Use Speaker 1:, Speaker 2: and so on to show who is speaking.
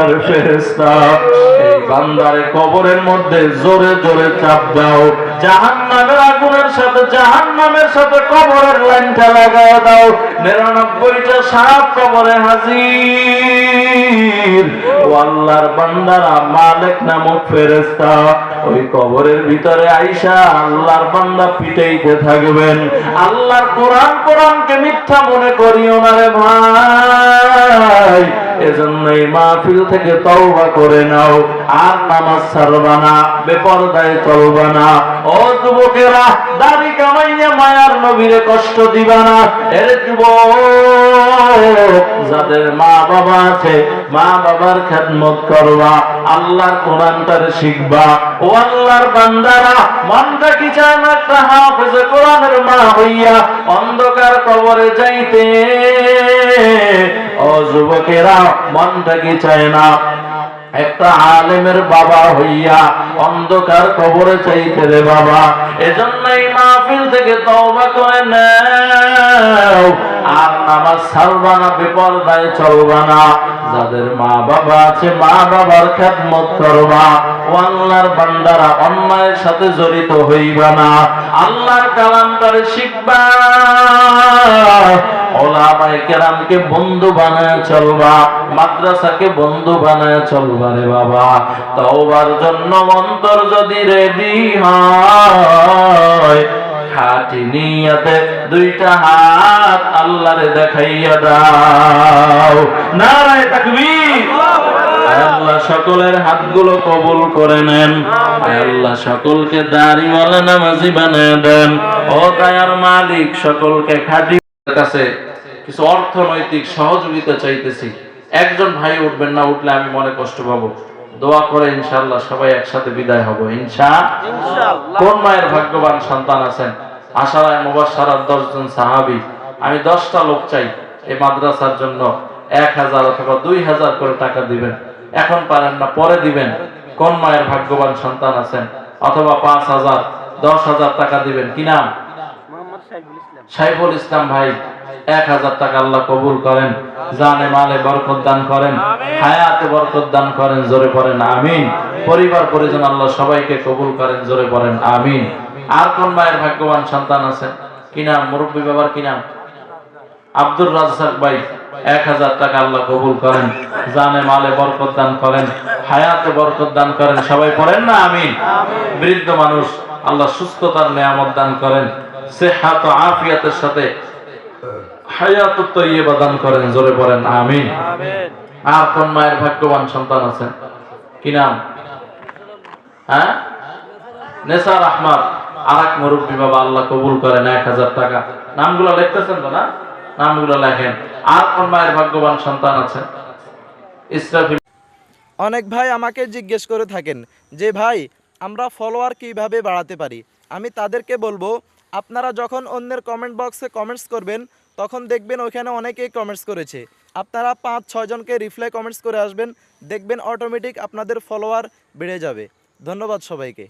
Speaker 1: আল্লাহর ফেরেশতা, এই বান্দারে কবরের মধ্যে জোরে জোরে চাপ দাও, জাহান্নামের আগুনের সাথে সাথে কবরের লাইনটা লাগায় দাও, নিরানব্বইটা সাপ কবরে হাজির। ও আল্লাহর বান্দারা, মালিক নামক ফেরেশতা, ওই কবরের ভিতরে আইসা আল্লাহর বান্দা পিটাইতে থাকবেন। আল্লাহর কোরআন কোরআনকে মিথ্যা মনে করিও না রে ভাই। এই মাহফিল থেকে তওবা করে নাও। আর নামাজ ছাড়বা না, বেপরদায় চলবা না। ও যুবকেরা, দাড়ি কামাইয়া মায়ার নবীরে কষ্ট দিবা না। এর যুবক, যাদের মা বাবা আছে, মা বাবার খেদমত করবা, আল্লাহর কোরআনটারে শিখবা। ও আল্লাহর বান্দারা, মনটা কি চায় না একটা হাফেজে কোরআনের মা হইয়া অন্ধকার কবরে যাইতে। ও যুবকেরা, মনটা কি চায় না? একটা আলেমের বাবা হইয়া অন্ধকার কবরে চাইতে রে বাবা। এজন্যই মাহফিল থেকে তওবা করে নাও। আর নামাজ ছাড়বা না বিপর্দায় চলবা না। যাদের মা বাবা আছে মা বাবার খেদমত করবা। ও আল্লাহর বান্দারা অন্যায়ের সাথে জড়িত হইবা না। আল্লাহর কালামটারে শিখবা। ওলামায়ে বন্ধু বানায় চলবা, মাদ্রাসাকে বন্ধু বানায় চলবা রে বাবা। তওবার জন্য অন্তর যদি রেডি হয় খাটি নিয়াতে দুইটা হাত আল্লাহরে দেখাইয়া দাও। নারায় তাকবীর। আল্লাহ সকলের হাতগুলো কবুল করে নেন। আল্লাহ সকলকে দাড়িওয়ালা নামাজি বানিয়ে দেন। ও মালিক, সকলকে খাটি কাছে কিছু অর্থনৈতিক সহযোগিতা চাইতেছি। একজন ভাই উঠবেন না, উঠলে আমি মনে কষ্ট পাবো। দোয়া করে ইনশাআল্লাহ সবাই একসাথে বিদায় হব। ইনশা কোন মায়ের ভাগ্যবান সন্তান আছেন? আশারায় মুবাসারার দশজন সাহাবি। আমি দশটা লোক চাই এই মাদ্রাসার জন্য। এক হাজার অথবা দুই হাজার করে টাকা দিবেন। এখন পারেন না পরে দিবেন। কোন মায়ের ভাগ্যবান সন্তান আছেন? অথবা পাঁচ হাজার দশ হাজার টাকা দিবেন। কি নাম? সাইফুল ইসলাম ভাই। এক হাজার টাকা আল্লাহ কবুল করেন। জানে মালে বরকত দান করেন। হায়াতে বরকত দান করেন জোরে পড়েন আমিন। পরিবার পরিজন আল্লাহ সবাইকে কবুল করেন জোরে পড়েন আমিন। আর কোন মায়ের ভাগ্যবান সন্তান আছে? কি নাম? মুরব্বী বাবার কি নাম? আব্দুর রাজ্জাক ভাই এক হাজার টাকা আল্লাহ কবুল করেন। জানে মালে বরকত দান করেন হায়াতে বরকত দান করেন। সবাই পড়েন না? আমিন। বৃদ্ধ মানুষ আল্লাহ সুস্থতার নিয়ামত দান করেন। সেহাত ও আফিয়াতের সাথে হায়াত দান করেন জোরে আমিন। আর কোন মায়ের ভাগ্যবান সন্তান আছেন কি নাম? হ্যাঁ? নেসার আহমদ। আর এক মুরব্বী বাবা আল্লাহ কবুল করেন এক হাজার টাকা। নামগুলো লিখতেছেন তো না? নামগুলো লেখেন। আর কোন মায়ের ভাগ্যবান সন্তান আছে? ইসরাফিল।
Speaker 2: অনেক ভাই আমাকে জিজ্ঞেস করে থাকেন যে ভাই আমরা ফলোয়ার কীভাবে বাড়াতে পারি? আমি তাদেরকে বলব আপনারা যখন অন্যের কমেন্ট বক্সে কমেন্টস করবেন, তখন দেখবেন ওইখানে অনেকেই কমেন্টস করেছে। আপনারা পাঁচ ছয়জনকে রিপ্লাই কমেন্টস করে আসবেন, দেখবেন অটোমেটিক আপনাদের ফলোয়ার বেড়ে যাবে। ধন্যবাদ সবাইকে।